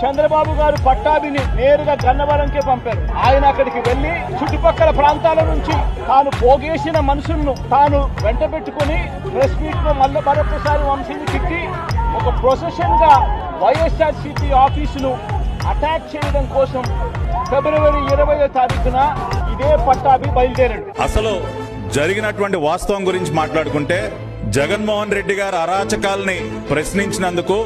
చంద్రబాబు గారు పట్టాభిని నేరుగా గన్నవరంకే పంపారు. ఆయన అక్కడికి వెళ్ళి చుట్టుపక్కల ప్రాంతాల నుంచి తాను పోగేసిన మనుషులను తాను వెంట పెట్టుకుని ప్రెస్ మీట్లో మల్ల మరొకసారి వంశీని తిట్టి ఒక ప్రొసెషన్గా వైఎస్ఆర్ సిపి ఆఫీసును అటాక్ చేయడం కోసం ఫిబ్రవరి ఇరవై తారీఖున ఇదే పట్టాభి బయలుదేరాడు. అసలు జరిగినటువంటి వాస్తవం గురించి మాట్లాడుకుంటే జగన్మోహన్ రెడ్డి గారు అరాచకాల్ని ప్రశ్నించినందుకు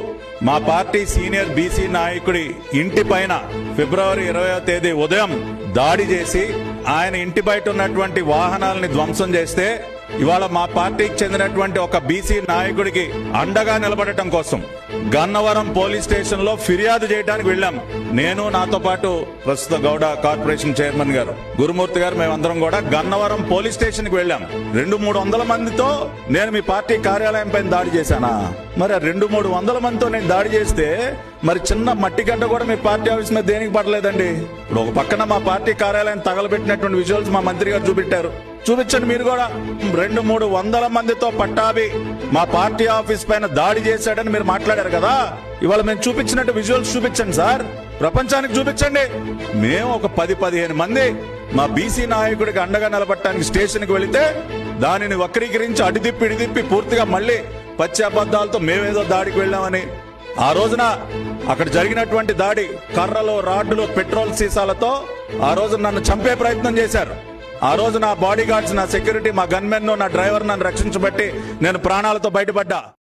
మా పార్టీ సీనియర్ బీసీ నాయకుడి ఇంటి పైన ఫిబ్రవరి ఇరవయో తేదీ ఉదయం దాడి చేసి ఆయన ఇంటి బయట ఉన్నటువంటి వాహనాలని ధ్వంసం చేస్తే ఇవాళ మా పార్టీకి చెందినటువంటి ఒక బీసీ నాయకుడికి అండగా నిలబడటం కోసం గన్నవరం పోలీస్ స్టేషన్లో ఫిర్యాదు చేయడానికి వెళ్ళాం. నేను నాతో పాటు ప్రస్తుత గౌడ కార్పొరేషన్ చైర్మన్ గారు గురుమూర్తి గారు మేమందరం కూడా గన్నవరం పోలీస్ స్టేషన్కి వెళ్ళాం. రెండు మూడు వందల మందితో నేను మీ పార్టీ కార్యాలయం పైన దాడి చేశానా? మరి ఆ రెండు మూడు వందల మందితో నేను దాడి చేస్తే మరి చిన్న మట్టి గంట కూడా మీ పార్టీ ఆఫీస్ మీద దేనికి పడలేదండి? ఇప్పుడు ఒక పక్కన మా పార్టీ కార్యాలయం తగలబెట్టినటువంటి విజువల్స్ మా మంత్రి గారు చూపెట్టారు. చూపించండి మీరు కూడా. రెండు మూడు వందల మందితో పట్టాభి మా పార్టీ ఆఫీస్ పైన దాడి చేశాడని మీరు మాట్లాడారు కదా? ఇవాళ మేము చూపించినట్టు విజువల్స్ చూపించండి సార్. ప్రపంచానికి చూపించండి. మేము ఒక పది పదిహేను మంది మా బీసీ నాయకుడికి అండగా నిలబట్టడానికి స్టేషన్కి వెళితే దానిని వక్రీకరించి అడిదిప్పి ఇడిదిప్పి పూర్తిగా మళ్ళీ పచ్చి అబద్ధాలతో మేమేదో దాడికి వెళ్ళామని. ఆ రోజున అక్కడ జరిగినటువంటి దాడి కర్రలు రాడ్డులు పెట్రోల్ సీసాలతో ఆ రోజు నన్ను చంపే ప్రయత్నం చేశారు. ఆ రోజు నా బాడీ గార్డ్స్ నా సెక్యూరిటీ మా గన్మెన్ నా డ్రైవర్ నన్ను రక్షించబట్టి నేను ప్రాణాలతో బయటపడ్డా.